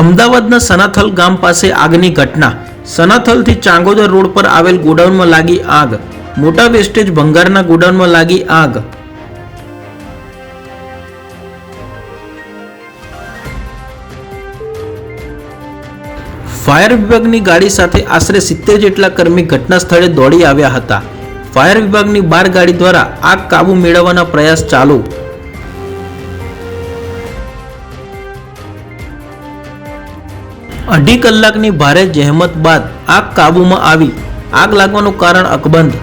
અમદાવાદના સનાથલ ગામ પાસે આગની ઘટના. સનાથલથી ચાંગોદર રોડ પર આવેલ ગોડાઉનમાં લાગી આગ. મોટા વેસ્ટેજ ભંગારના ગોડાઉનમાં લાગી આગ. ફાયર વિભાગની ગાડી સાથે આશરે સિત્તેર જેટલા કર્મી ઘટના સ્થળે દોડી આવ્યા હતા. ફાયર વિભાગની બાર ગાડી દ્વારા આગ કાબુ મેળવવાના પ્રયાસ ચાલુ. અઢી કલાકની ભારે જહેમત બાદ આગ કાબૂમાં આવી. આગ લાગવાનું કારણ અકબંધ.